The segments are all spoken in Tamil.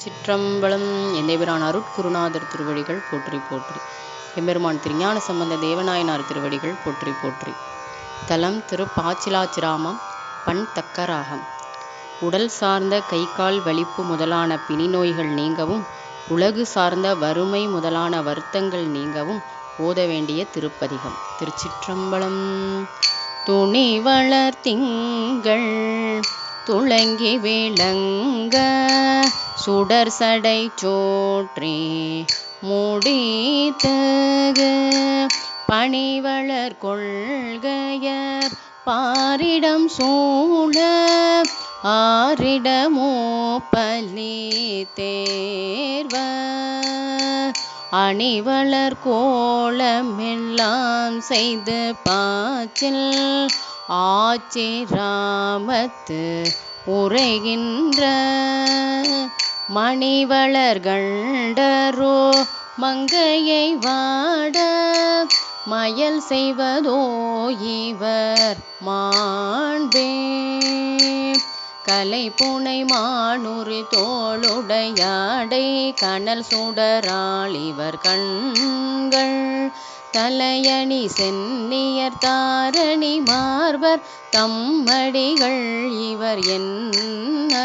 திருச்சிற்றம்பலம் எந்தேபிரான் அருட்குருநாதர் திருவடிகள் போற்றி போற்றி. எம்பெருமான் திருஞான சம்பந்த தேவநாயனார் திருவடிகள் போற்றி போற்றி. தலம் திரு பாச்சிலாச்சிராமம் பண் தக்கராகம். உடல் சார்ந்த கை கால் வலிப்பு முதலான பிணி நோய்கள் நீங்கவும் உலகு சார்ந்த வறுமை முதலான வருத்தங்கள் நீங்கவும் ஓத வேண்டிய திருப்பதிகம். திருச்சிற்றம்பலம் துணி வளர் திங்கள் துளங்கி விளங்க சுடர் சடை சோற்றி முடித்தகு. பணிவளர் கொள்கையர் பாரிடம் சூழ ஆரிடமோ பலி தேர்வ. அணிவளர் கோலமெல்லாம் செய்து பாச்சில் ஆச்சி ராமத்து உரைகின்ற மணிவளர்கண்டரோ மங்கையை வாட மயல் செய்வதோ இவர் மாண்பே. கலை புனை மானுரி தோளுடையாடை கனல் சுடராள் இவர் கண்கள். தலையணி சென்னியர் தாரணி மார்பர் தம்மடிகள் இவர் என்ன?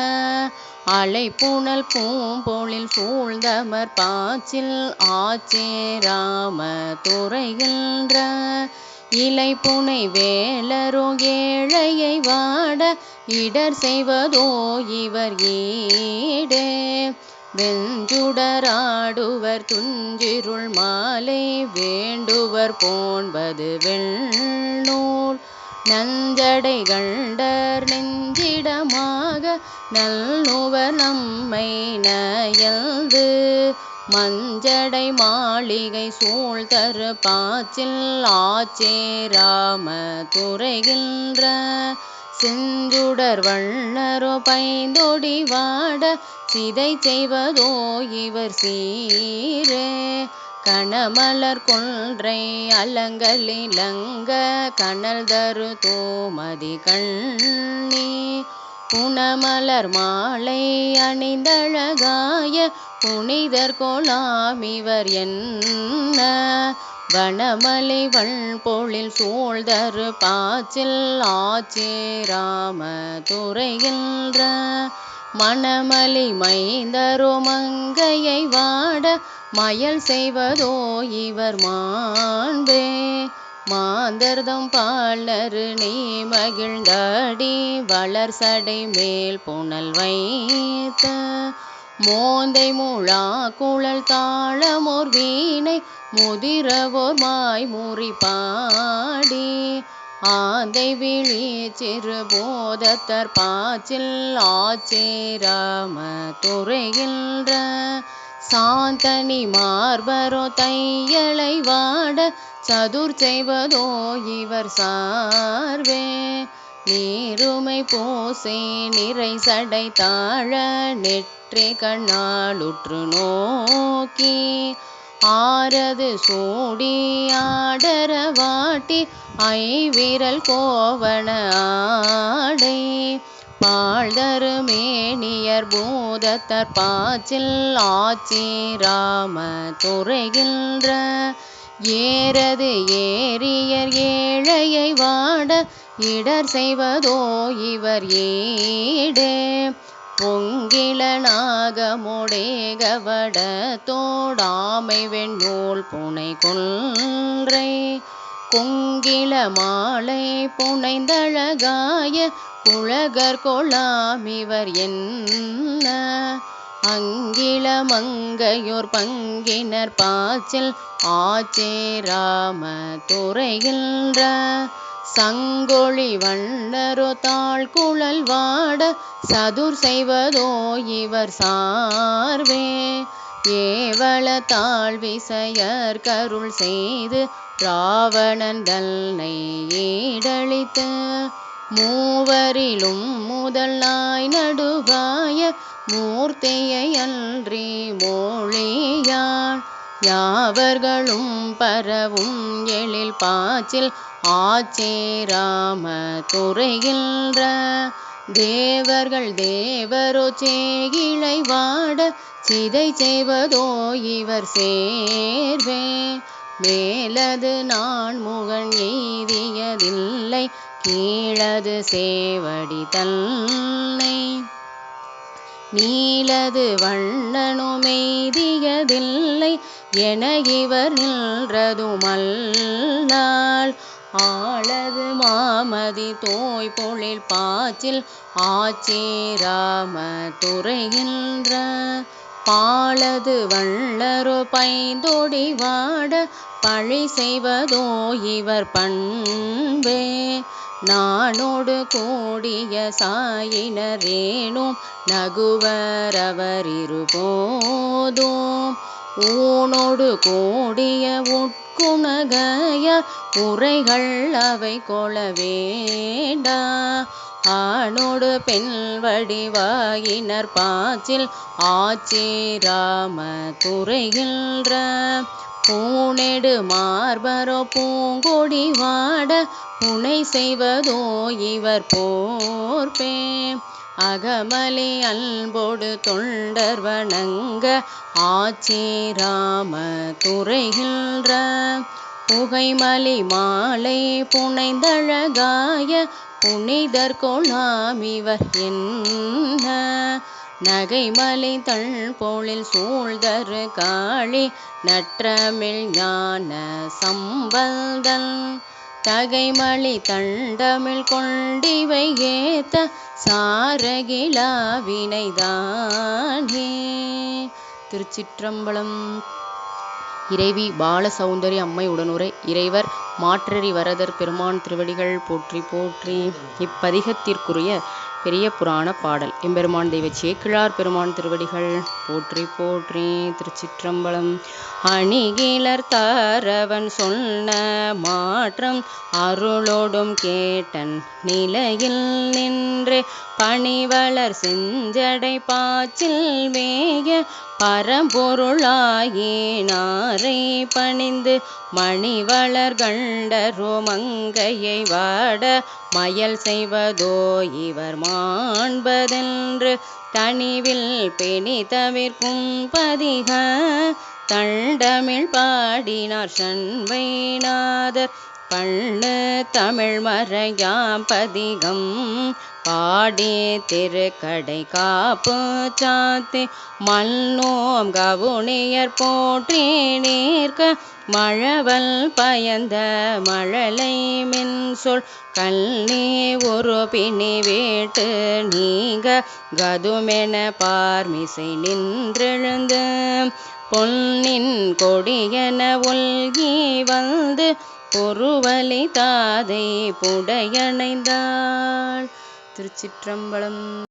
அலைப்புணல் பூம்பொழில் சூழ்ந்தமர் பாச்சில் ஆச்சேராம துறைகின்ற இலை புனை வேலரோ ஏழையை வாட இடர் செய்வதோ இவர் ஈடே. வெஞ்சுடராடுவர் துஞ்சிருள் மாலை வேண்டுவர் போன்பது வெண்ணூல் நஞ்சடை கண்டர் நெஞ்சிடமாக நல்லுவர் நம்மை நயல்து. மஞ்சடை மாளிகை சூழ் தரு பாச்சில் ஆச்சேராம துறைகின்ற செஞ்சுடர் வண்ணரோ பைந்தொடி வாட சிதை செய்வதோ இவர் சீரே. கணமலர் கொன்றை அலங்கலிலங்க கனல் தரு தோமதி கண்ணி. குணமலர் மாலை அணிந்தழகாய புனிதர் கோலாம் இவர் என்ன? வனமலை வள்பொழில் சூழ்தரு பாச்சில் ஆச்சேராம துறைகின்ற மணமலி மைந்தரோ மங்கையை வாட மயல் செய்வதோ இவர் மாண்பே. மாந்தர்தம் பாலரு நீ மகிழ்ந்தாடி வளர் சடை மேல் புனல் வைத்த மோந்தை முழா குழல் தாளமோர் வீணை முதிரவோர் மாய் முறி பாடி. ஆந்தை விழி சிறு போதத்தர் பாச்சில் ஆச்சேராம துறைகின்ற சாந்தனி மார்பரோ தையலை வாட சதுர் செய்வதோ இவர் சார்வே. நீருமை பூசை நிறை சடை தாழ நெற்றி கண்ணாலுற்று நோக்கி. ஆரது சூடி ஆடர வாட்டி ஐவிரல் கோவன ஆடை. பாழ்தரு மேனியர் பூதத்தர் பாச்சில் ஆச்சிராம துறைகின்ற ஏறது ஏரியர் ஏழையை வாட இடர் செய்வதோ இவர் ஏடே. பொங்கில முடேகவட தோடாமை வெண்ணூல் புனை கொன்றை பொங்கில மாலை புனைந்தழகாய புழகர் கொளாமிவர் இவர் என்ன? அங்கில மங்கையோர் பங்கினர் பாச்சில் ஆச்சேராம துறைகின்ற சங்கொழி வண்ணரோ தாழ் குழல் வாட சதுர் செய்வதோ இவர் சார்வே. ஏவல தாழ்விசையர் கருள் செய்து ராவணன் தன்னை ஈடழித்த மூவரிலும் முதல் நாய் நடுவாய மூர்த்தியை அன்றி மொழியான் யாவர்களும் பரவும் எழில் பாச்சில் ஆச்சேராம துறைகின்ற தேவர்கள் தேவரோ சேகிழை வாட சிதை செய்வதோ இவர் சேர்வே. மேலது நான் முகன் எய்தியதில்லை கீழது சேவடி தன்னை. நீலது வண்ணனுமெய்தியதில்லை என இவர் நின்றதுமல்லால் ஆளது மாமதி தோய் பொழில் பாச்சில் ஆச்சேராம துறைகின்ற பாலது வள்ளரு பைந்தொடி வாட பழி செய்வதோ இவர் பண்பே. நானோடு கூடிய சாயினரேனும் நகுவரவரிருபோதும் ஊனோடு கூடிய உட்குணகய உரைகள் அவை கொள வேண்டா. ஆணோடு பெண் வடிவாயினர் பாச்சில் ஆச்சேராம துறைகின்ற பூணெடு மார்பரோ பூங்கொடி வாட புனை செய்வதோ இவர் போர்பே அகமலி அன்போடு தொண்டர் வணங்க ஆச்சேராம துறைகின்ற புகைமலி மாலை புனைந்தழகாய புனிதர் கொலாமிவர் என்ன? நகைமலை தள் போலில் சூழ்தரு காளி நற்றமிழ் ஞான சம்பந்தன். தகைமலி தண்டமிழ் கொண்டிவை ஏத்த சாரகிலா வினைதானே திருச்சிற்றம்பலம். இறைவி பாலசௌந்தரி அம்மை உடனுரை. இறைவர் மாற்றறி வரதர் பெருமான் திருவடிகள் போற்றி போற்றி. இப்பதிகத்திற்குரிய பெரிய புராண பாடல். எம்பெருமான் தெய்வ சேக்கிழார் பெருமான் திருவடிகள் போற்றி போற்றி. திருச்சிற்றம்பலம். அணிகிலர் தாரவன் சொன்ன மாற்றம் அருளோடும் கேட்டன் நிலையில் நின்று பணிவளர் செஞ்சடை பாச்சில் மேய பரம்பொருளாயினாரை பணிந்து மணிவளர் கண்டரோ மங்கையை வாட மயல் செய்வதோ இவர் மாண்பதென்று தனிவில் பெணி தவிர்க்கும் பதிக தண்டமிழ் பாடினார் சண்பைநாதர் பண்ணு தமிழ் மறையாம் பதிகம். பாடி திருக்கடை காப்பு சாத்தி மல்லோம் கவுனியர் போற்றி நீர்க்க மழவல் பயந்த மழலை மின் சொல் கல்னி ஒரு பிணி வீட்டு நீங்க கதுமென பார்மிசை நின்றெழுந்து பொன்னின் கொடியென ஒல்கி வந்து பொறுவலை தாதை புடையணைந்தாள். திருச்சிற்றம்பலம்